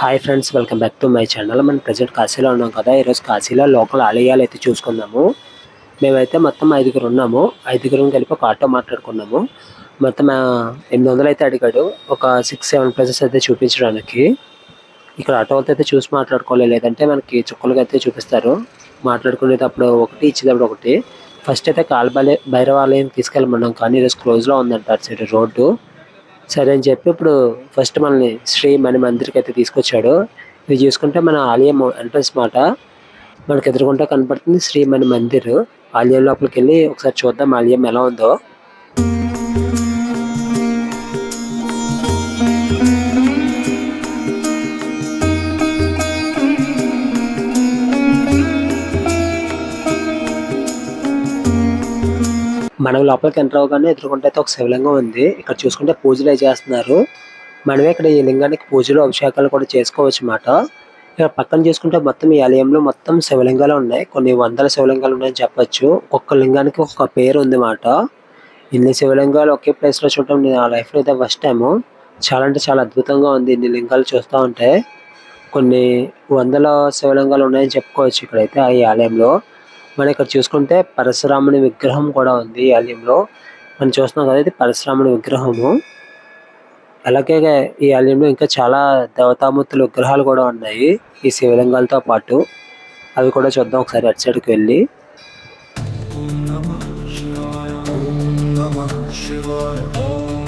Hi friends welcome back to my channel మనం present కాశీలో ఉన్నాం కదా. ఈరోజు కాశీలో లోకల్ ఆలయాలు అయితే చూసుకుందాము. మేమైతే మొత్తం ఐదుగురు ఉన్నాము. ఐదుగురం కలిపి ఒక ఆటో మాట్లాడుకున్నాము. మొత్తం ఎనిమిది వందలు అయితే అడిగాడు. ఒక సిక్స్ సెవెన్ ప్లేసెస్ అయితే చూపించడానికి. ఇక్కడ ఆటో వాళ్ళతో అయితే చూసి మాట్లాడుకోవాలి. లేదంటే మనకి చుక్కలుగా అయితే చూపిస్తారు. మాట్లాడుకునేటప్పుడు ఒకటి ఇచ్చేటప్పుడు ఒకటి. ఫస్ట్ అయితే కాల్బాలే భైరవాలయం తీసుకెళ్ళమన్నాం కానీ ఈరోజు క్లోజ్లో ఉందంట సైడ్ రోడ్డు. సరే అని చెప్పి ఇప్పుడు ఫస్ట్ మనల్ని శ్రీ మణి మందిర్కి అయితే తీసుకొచ్చాడు. ఇది చూసుకుంటే మన ఆలయం ఎంట్రన్స్ మాట. మనకు ఎదురుకుంటే కనపడుతుంది శ్రీ మణి మందిర్. ఆలయం లోపలికి వెళ్ళి ఒకసారి చూద్దాం ఆలయం ఎలా ఉందో. మనం లోపలికి ఎంటర్ అవగానే ఎదుర్కొంటే అయితే ఒక శివలింగం ఉంది. ఇక్కడ చూసుకుంటే పూజలు చేస్తున్నారు. మనమే ఇక్కడ ఈ లింగానికి పూజలు అభిషేకాలు కూడా చేసుకోవచ్చు అన్నమాట. ఇక్కడ పక్కన చూసుకుంటే మొత్తం ఈ ఆలయంలో మొత్తం శివలింగాలు ఉన్నాయి. కొన్ని వందల శివలింగాలు ఉన్నాయని చెప్పొచ్చు. ఒక్కొక్క లింగానికి ఒక్కొక్క పేరు ఉంది మాట ఇన్ని శివలింగాలు ఒకే ప్లేస్లో చూడటం నేను ఆ లైఫ్లో అయితే ఫస్ట్ టైము చాలా అంటే చాలా అద్భుతంగా ఉంది ఇన్ని లింగాలు చూస్తూ ఉంటే. కొన్ని వందల శివలింగాలు ఉన్నాయని చెప్పుకోవచ్చు ఇక్కడైతే ఈ ఆలయంలో. మనం ఇక్కడ చూసుకుంటే పరశురాముని విగ్రహం కూడా ఉంది ఈ ఆలయంలో. మనం చూస్తున్నాం కదా ఇది పరశురాముని విగ్రహము. అలాగే ఈ ఆలయంలో ఇంకా చాలా దేవతామూర్తుల విగ్రహాలు కూడా ఉన్నాయి ఈ శివలింగాలతో పాటు. అవి కూడా చూద్దాం ఒకసారి అటు సైడ్కి వెళ్ళి. Shivaya, Om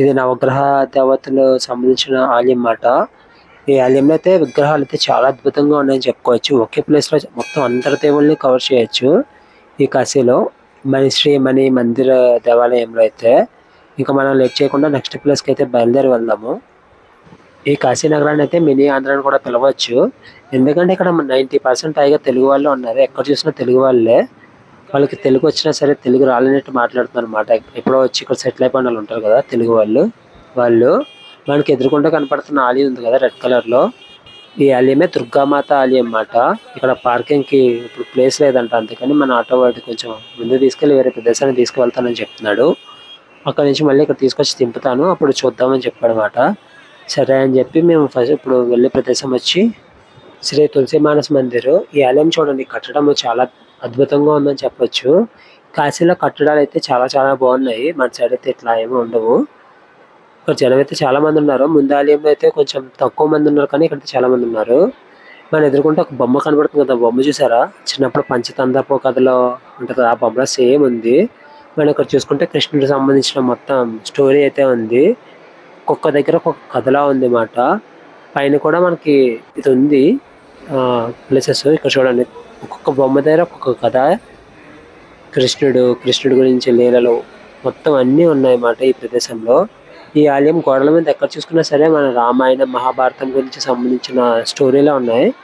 ఇది నవగ్రహ దేవతలు సంబంధించిన ఆలయం మాట ఈ ఆలయంలో అయితే విగ్రహాలు అయితే చాలా అద్భుతంగా ఉన్నాయని చెప్పుకోవచ్చు. ఒకే ప్లేస్లో మొత్తం అందరి దేవుల్ని కవర్ చేయొచ్చు. ఈ కాశీలో మణి శ్రీ మణి మందిర దేవాలయంలో అయితే ఇంకా మనం లేట్ చేయకుండా నెక్స్ట్ ప్లేస్కి అయితే బయలుదేరి వెళ్దాము. ఈ కాశీ నగరాన్ని అయితే మినీ ఆంధ్ర అని కూడా పిలవచ్చు. ఎందుకంటే ఇక్కడ నైంటీ పర్సెంట్ పైగా తెలుగు వాళ్ళు ఉన్నారు. ఎక్కడ చూసినా తెలుగు వాళ్ళే. వాళ్ళకి తెలుగు వచ్చినా సరే తెలుగు రాలేనట్టు మాట్లాడుతున్నారు అనమాట ఎప్పుడో వచ్చి ఇక్కడ సెటిల్ అయిపోయిన వాళ్ళు ఉంటారు కదా తెలుగు వాళ్ళు. వాళ్ళు మనకి ఎదురుకుంటూ కనపడుతున్న ఆలయం ఉంది కదా రెడ్ కలర్లో ఈ ఆలయమే దుర్గామాత ఆలయం అన్నమాట. ఇక్కడ పార్కింగ్కి ఇప్పుడు ప్లేస్ లేదంట అందుకని మన ఆటో వాడికి కొంచెం ముందు తీసుకెళ్ళి వేరే ప్రదేశానికి తీసుకువెళ్తానని చెప్తున్నాడు. అక్కడ నుంచి మళ్ళీ ఇక్కడ తీసుకొచ్చి దింపుతాను. అప్పుడు చూద్దామని చెప్పాడు అనమాట సరే అని చెప్పి మేము ఫస్ట్ ఇప్పుడు వెళ్ళే ప్రదేశం వచ్చి శ్రీ తులసి మానస్ మందిర్. ఈ ఆలయం చూడండి కట్టడం చాలా అద్భుతంగా ఉందని చెప్పొచ్చు. కాశీలో కట్టడాలు అయితే చాలా చాలా బాగున్నాయి. మన సైడ్ అయితే ఇట్లా ఏమీ ఉండవు. ఇక్కడ జనం అయితే చాలా మంది ఉన్నారు. ముందాలయంలో అయితే కొంచెం తక్కువ మంది ఉన్నారు కానీ ఇక్కడ చాలా మంది ఉన్నారు. మన ఎదుర్కొంటే ఒక బొమ్మ కనబడుతుంది కదా బొమ్మ చూసారా? చిన్నప్పుడు పంచతందపు కథలో ఉంటుంది ఆ బొమ్మలో సేమ్ ఉంది. మనం ఇక్కడ చూసుకుంటే కృష్ణుడికి సంబంధించిన మొత్తం స్టోరీ అయితే ఉంది. ఒక్కొక్క దగ్గర ఒక్కొక్క కథలా ఉంది అన్నమాట పైన కూడా మనకి ఇది ఉంది. ప్లేసెస్ ఇక్కడ చూడండి. ఒక్కొక్క బొమ్మ దగ్గర ఒక్కొక్క కథ. కృష్ణుడు కృష్ణుడి గురించి లీలలు మొత్తం అన్నీ ఉన్నాయన్నమాట ఈ ప్రదేశంలో. ఈ ఆలయం గోడల మీద ఎక్కడ చూసుకున్నా సరే మన రామాయణం మహాభారతం గురించి సంబంధించిన స్టోరీలే ఉన్నాయి.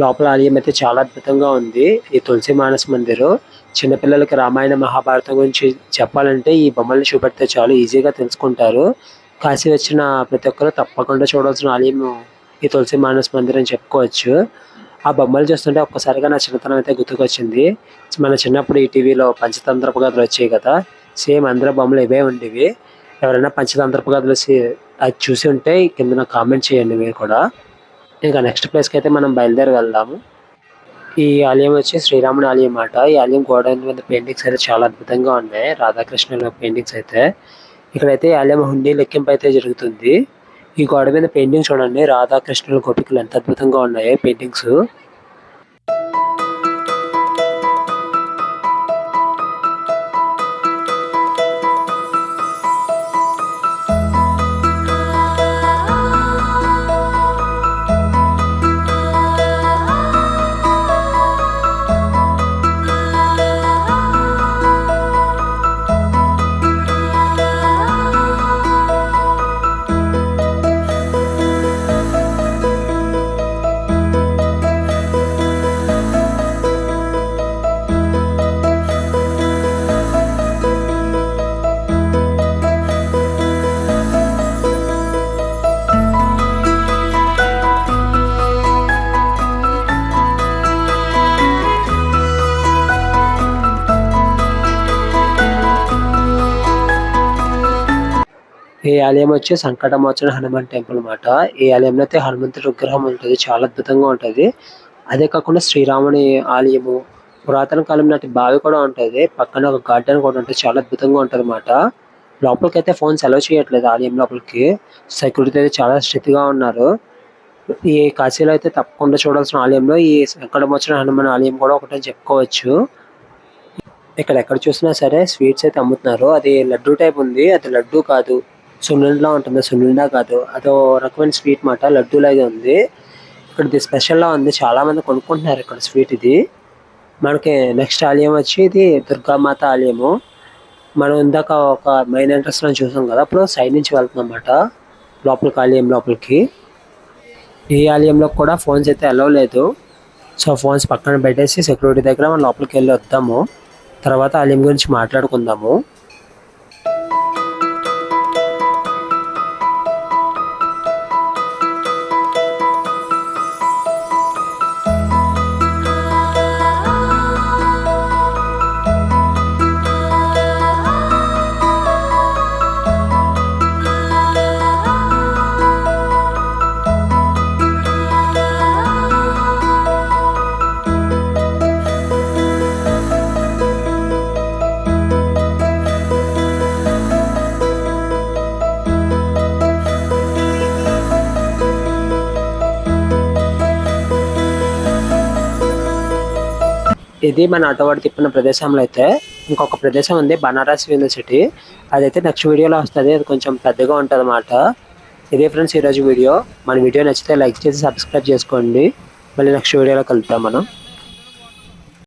లోపల ఆలయం అయితే చాలా అద్భుతంగా ఉంది. ఈ తులసి మానస మందిరం చిన్నపిల్లలకి రామాయణ మహాభారతం గురించి చెప్పాలంటే ఈ బొమ్మల్ని చూపెడితే చాలా ఈజీగా తెలుసుకుంటారు. కాశీ వచ్చిన ప్రతి ఒక్కరు తప్పకుండా చూడాల్సిన ఆలయం ఈ తులసి మానస మందిరం అని చెప్పుకోవచ్చు. ఆ బొమ్మలు చూస్తుంటే ఒక్కసారిగా నా చిన్నతనం అయితే గుర్తుకొచ్చింది. మన చిన్నప్పుడు ఈ టీవీలో పంచతంత్రపు కథలు వచ్చాయి కదా సేమ్ అందరూ బొమ్మలు ఇవే ఉండేవి. ఎవరైనా పంచతంత్రపు కథలు అది చూసి ఉంటే కింద కామెంట్ చేయండి మీరు కూడా. ఇంకా నెక్స్ట్ ప్లేస్కి అయితే మనం బయలుదేరి వెళ్దాము. ఈ ఆలయం వచ్చి శ్రీరాముని ఆలయం అన్నమాట ఈ ఆలయం గోడ మీద పెయింటింగ్స్ అయితే చాలా అద్భుతంగా ఉన్నాయి. రాధాకృష్ణుల పెయింటింగ్స్ అయితే. ఇక్కడైతే ఈ ఆలయం హుండీ లెక్కింపు అయితే జరుగుతుంది. ఈ గోడ మీద పెయింటింగ్ చూడండి. రాధాకృష్ణుల గోపికలు ఎంత అద్భుతంగా ఉన్నాయి పెయింటింగ్స్ ఈ ఆలయం వచ్చి సంకటమోచన హనుమాన్ టెంపుల్ అనమాట ఈ ఆలయంలో అయితే హనుమంతుడి విగ్రహం ఉంటుంది. చాలా అద్భుతంగా ఉంటుంది. అదే కాకుండా శ్రీరాముని ఆలయము పురాతన కాలం నాటి బావి కూడా ఉంటుంది. పక్కన ఒక గార్డెన్ కూడా ఉంటుంది. చాలా అద్భుతంగా ఉంటుంది అనమాట లోపలికి అయితే ఫోన్స్ అలౌ చేయట్లేదు ఆలయం లోపలికి. సెక్యూరిటీ అయితే చాలా స్ట్రిక్ట్ ఉన్నారు. ఈ కాశీలో అయితే తప్పకుండా చూడాల్సిన ఆలయంలో ఈ సంకటమోచన హనుమాన్ ఆలయం కూడా ఒకటని చెప్పుకోవచ్చు. ఇక్కడ ఎక్కడ చూసినా సరే స్వీట్స్ అయితే అమ్ముతున్నారు. అది లడ్డు టైప్ ఉంది. అది లడ్డు కాదు. సున్నుండలా ఉంటుంది. సున్నుండా కాదు. అదో రకమైన స్వీట్ మాట. లడ్డు లాగే ఉంది. ఇక్కడ ఇది స్పెషల్లా ఉంది. చాలామంది కొనుక్కుంటున్నారు ఇక్కడ స్వీట్ ఇది. మనకి నెక్స్ట్ ఆలయం వచ్చి ఇది దుర్గామాత ఆలయము. మనం ఇందాక ఒక మెయిన్ ఎంట్రన్స్లో చూసాం కదా. అప్పుడు సైడ్ నుంచి వెళ్తున్నాం అన్నమాట. లోపలికి ఆలయం లోపలికి. ఈ ఆలయంలో కూడా ఫోన్స్ అయితే అలవ్ లేదు. సో ఫోన్స్ పక్కన పెట్టేసి సెక్యూరిటీ దగ్గర మనం లోపలికి వెళ్ళి వద్దాము. తర్వాత ఆలయం గురించి మాట్లాడుకుందాము. ఇది మన ఆటోవాడు తిప్పిన ప్రదేశంలో అయితే ఇంకొక ప్రదేశం ఉంది బనారస్ యూనివర్సిటీ అదైతే నెక్స్ట్ వీడియోలో వస్తుంది అది కొంచెం పెద్దగా ఉంటుంది అన్నమాట ఇదే ఫ్రెండ్స్ ఈరోజు వీడియో మన వీడియో నచ్చితే లైక్ చేసి సబ్స్క్రైబ్ చేసుకోండి. మళ్ళీ నెక్స్ట్ వీడియోలో కలుద్దాం మనం.